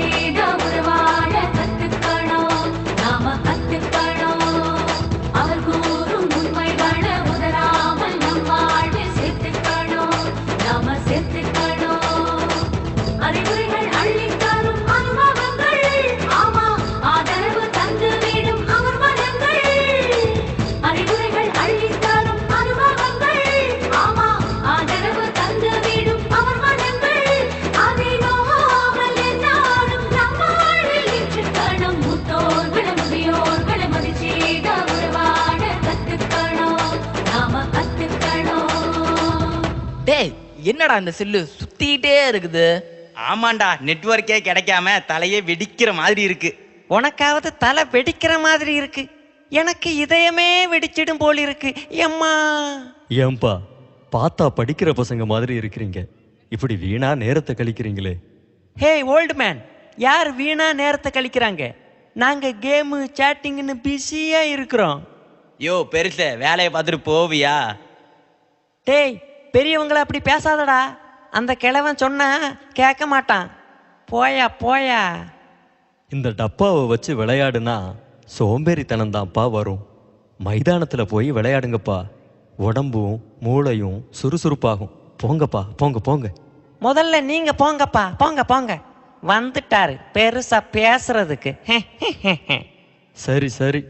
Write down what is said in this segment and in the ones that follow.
Frida. டேய் என்னடா இந்த செல்லு? சுத்திட்டே இருக்குது. ஆமாண்டா நெட்வொர்க்கே கிடைக்காம தலையே வெடிக்கிற மாதிரி இருக்கு. உனக்காவது தலை வெடிக்கிற மாதிரி இருக்கு. எனக்கு இதயமே வெடிச்சிடும் போல் இருக்கு. எம்மா. ஏன்பா பார்த்தா படிக்கிற பசங்க மாதிரி இருக்கிறீங்க. இப்படி வீணா நேரத்தை கழிக்கிறீங்களே. ஹே ஓல்டு மேன் யார் வீணா நேரத்தை கழிக்கிறாங்க? நாங்க கேமு சேட்டிங்னு பிஸியா இருக்கிறோம். யோ பெருசு வேலையை பார்த்துட்டு போவியா? டேய் பெரியவங்கள அப்படி பேசாதடா. அந்த கிழவன் சொன்னா கேட்க மாட்டான். போயா போயா. இந்த டப்பாவை வச்சு விளையாடுனா சோம்பேறித்தனம் தான்ப்பா வரும். மைதானத்துல போய் விளையாடுங்கப்பா. உடம்பும் மூளையும் சுறுசுறுப்பாகும். போங்கப்பா போங்க போங்க. முதல்ல நீங்க போங்கப்பா போங்க போங்க. வந்துட்டாரு. பெருசா பேசுறதுக்கு. சரி சரி.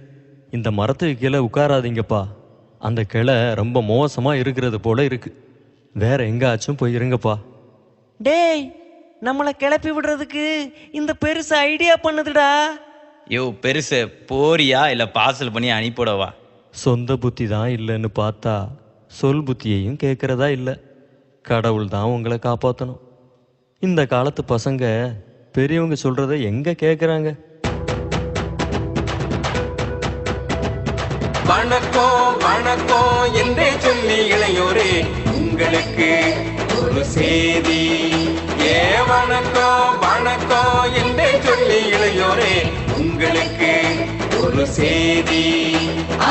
இந்த மரத்துக்கு கீழே உட்காராதீங்கப்பா. அந்த கிளை ரொம்ப மோசமா இருக்கிறது போல இருக்கு. வேற எங்காச்சும் போய் இருங்கப்பா. டேய் நம்மளை கிளப்பி விடுறதுக்கு இந்த பெருசு ஐடியா பண்ணுதுடா. யோ பெருசு போறியா? இல்ல பார்சல் பண்ணி அனுப்பிவிடவா சொந்த புத்தி தான் இல்லைன்னு பார்த்தா சொல் புத்தியையும் கேட்கறதா இல்லை. கடவுள் தான் உங்களை காப்பாற்றணும் இந்த காலத்து பசங்க பெரியவங்க சொல்றத எங்க கேட்குறாங்க வணக்கம் வணக்கம் என்றே சொல்லி இளையோரே. உங்களுக்கு ஒரு செய்தி. ஏ வணக்கம் வணக்கம் என்றே சொல்லி இளையோரே உங்களுக்கு ஒரு செய்தி.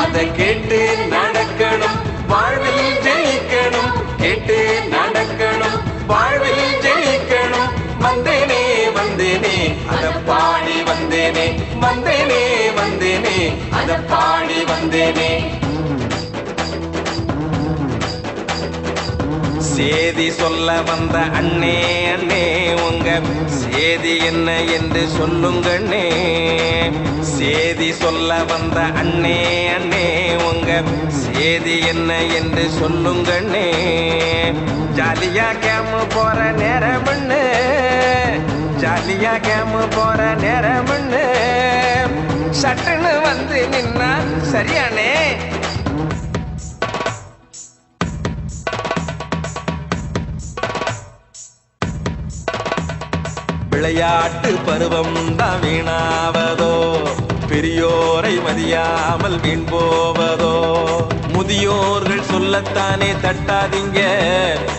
அதை கேட்டு நடக்கணும் வாழ்வில் ஜெயிக்கணும். கேட்டு நடக்கணும் வாழ்வில் ஜெயிக்கணும். வந்தேனே வந்தேனே அத பாடி வந்தேனே. வந்தேனே வந்தேனே அத பாடி வந்தேனே. சேதி சொல்ல வந்த அண்ணே அண்ணே உங்க சேதி என்ன என்று சொல்லுங்கண்ணே. சேதி சொல்ல வந்த அண்ணே அண்ணே உங்க சேதி என்ன என்று சொல்லுங்கண்ணே. ஜாலியா கேமு போற நேரமண்ணு ஜாலியா கேமு போற நேரமண்ணு சட்டுன்னு வந்து நின்னா சரியானே விளையாட்டு பருவம் தான் வீணாவதோ? பெரியோரை மதியாமல் வீண் போவதோ? முதியோர்கள் சொல்லத்தானே தட்டாதீங்க.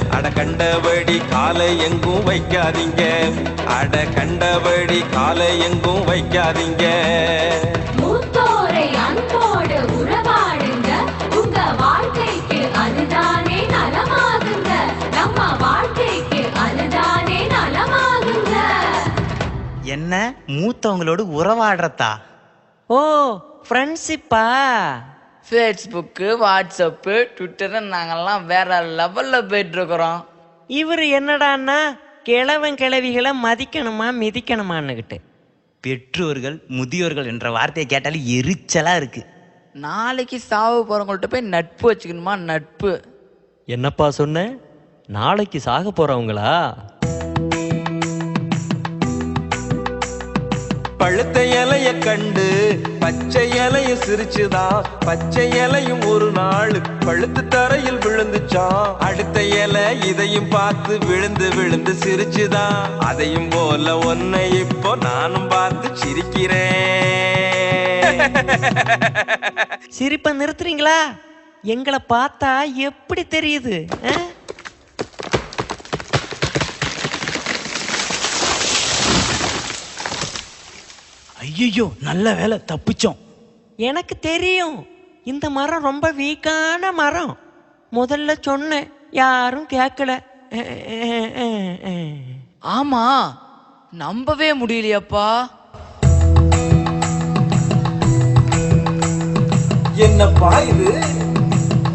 அட கண்டபடி காலை எங்கும் வைக்காதீங்க. அட கண்டபடி காலை எங்கும் வைக்காதீங்க. மூத்தோரை அன்போடு உறவாடுங்க. உங்க என்ன? மூத்தவங்களோடு உறவாடுறதா? ஓ ஃப்ரெண்ட்ஷிப்பா ஃபேஸ்புக்கு வாட்ஸ்அப்பு ட்விட்டரு நாங்கெல்லாம் வேற லெவலில் போயிட்டு இருக்கிறோம் இவர் என்னடான்னா கிழவன் கிழவிகளை மதிக்கணுமா மிதிக்கணுமான்னுகிட்டு. பெற்றோர்கள் முதியோர்கள் என்ற வார்த்தையை கேட்டாலே எரிச்சலா இருக்கு. நாளைக்கு சாவு போகிறவங்கள்ட்ட போய் நட்பு வச்சுக்கணுமா நட்பு? என்னப்பா சொன்ன? நாளைக்கு சாக போறவங்களா? பழுத்த இலைய கண்டு பச்சை இலையும் சிரிச்சுதான் பச்சை இலையும் ஒரு நாள் பழுத்து தரையில் விழுந்துச்சான் அடுத்த இலை இதையும் பார்த்து விழுந்து விழுந்து சிரிச்சுதான் அதையும் போல ஒன்னை இப்போ நானும் பார்த்து சிரிக்கிறேன். சிரிப்ப நிறுத்துறீங்களா? எங்களை பார்த்தா எப்படி தெரியுது ஐயோ நல்ல வேலை தப்பிச்சோம். எனக்கு தெரியும். இந்த மரம் ரொம்ப வீக்கான மரம். முதல்ல சொன்னேன் யாரும் கேட்கல ஆமா நம்பவே முடியலையாப்பா. என்னப்பா இது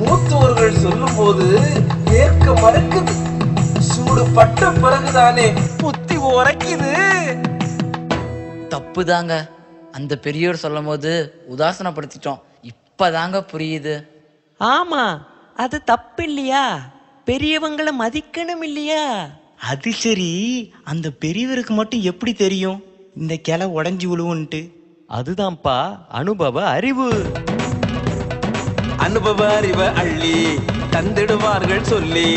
மூத்தவர்கள் சொல்லும் போது ஏற்க மறுக்குது. சூடு பட்ட பிறகுதானே புத்தி உரைக்குது. தப்பு தாங்க அந்த பெரியோர் சொல்லும் போது உதாசனப்படுத்திட்டோம். இப்பதாங்க புரியுது. ஆமா அது தப்பு இல்லையா பெரியவங்களை மதிக்கணும் இல்லையா அது சரி அந்த பெரியவருக்கு மட்டும் எப்படி தெரியும்? இந்த கிளை உடஞ்சி விழுவுன்ட்டு அதுதான்ப்பா அனுபவ அறிவு. அனுபவ அறிவ அள்ளி தந்திடுவார்கள் சொல்லி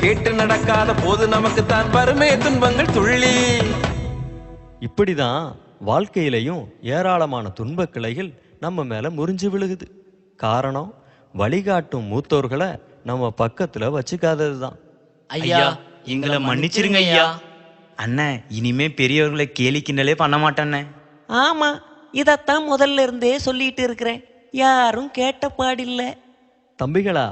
கேட்டு நடக்காத போது நமக்கு தான் வறுமை துன்பங்கள் துள்ளி. இப்படிதான் வாழ்க்கையிலையும் ஏராளமான துன்பக் கிளைகள் நம்ம மேல முறிஞ்சு விழுகுது. காரணம் வழிகாட்டும் மூத்தோர்களை நம்ம பக்கத்துல வச்சுக்காதது தான். ஐயா எங்களை மன்னிச்சிருங்க ஐயா. அண்ணே இனிமே பெரியவர்களை கேலி கிண்டலே பண்ண மாட்டேண்ணே. ஆமா இதத்தான் முதல்ல இருந்தே சொல்லிட்டு இருக்கிறேன். யாரும் கேட்ட பாடில்லை. தம்பிகளா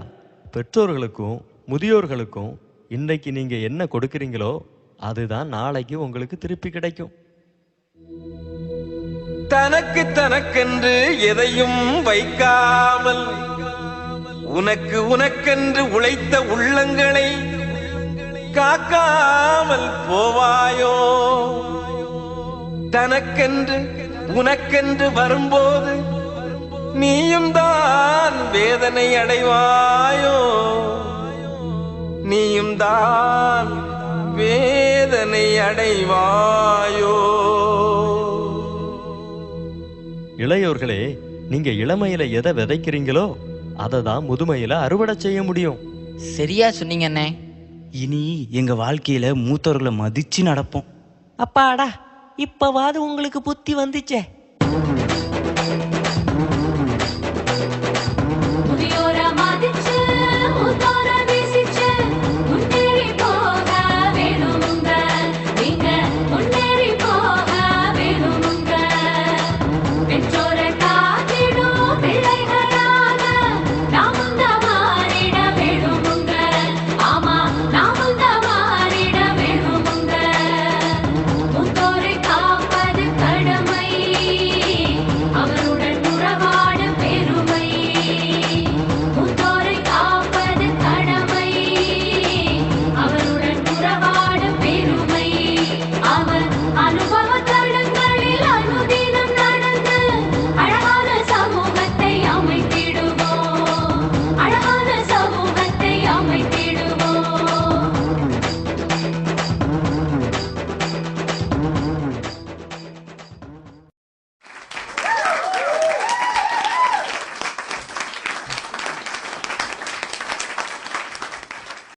பெற்றோர்களுக்கும் முதியோர்களுக்கும் இன்னைக்கு நீங்க என்ன கொடுக்குறீங்களோ அதுதான் நாளைக்கு உங்களுக்கு திருப்பி கிடைக்கும். தனக்கு தனக்கென்று எதையும் வைக்காமல் உனக்கு உனக்கென்று உழைத்த உள்ளங்களை காக்காமல் போவாயோ? தனக்கென்று உனக்கென்று வரும்போது நீயும் தான் வேதனை அடைவாயோ? நீயும் தான் வேதனை அடைவாயோ? இளையோர்களே நீங்க இளமையில எதை விதைக்கிறீங்களோ அதை தான் முதுமையில அறுவடை செய்ய முடியும். சரியா சொன்னீங்க அண்ணே. இனி எங்க வாழ்க்கையில மூத்தவர்களை மதிச்சு நடப்போம். அப்பாடா இப்பவாது உங்களுக்கு புத்தி வந்துச்சே.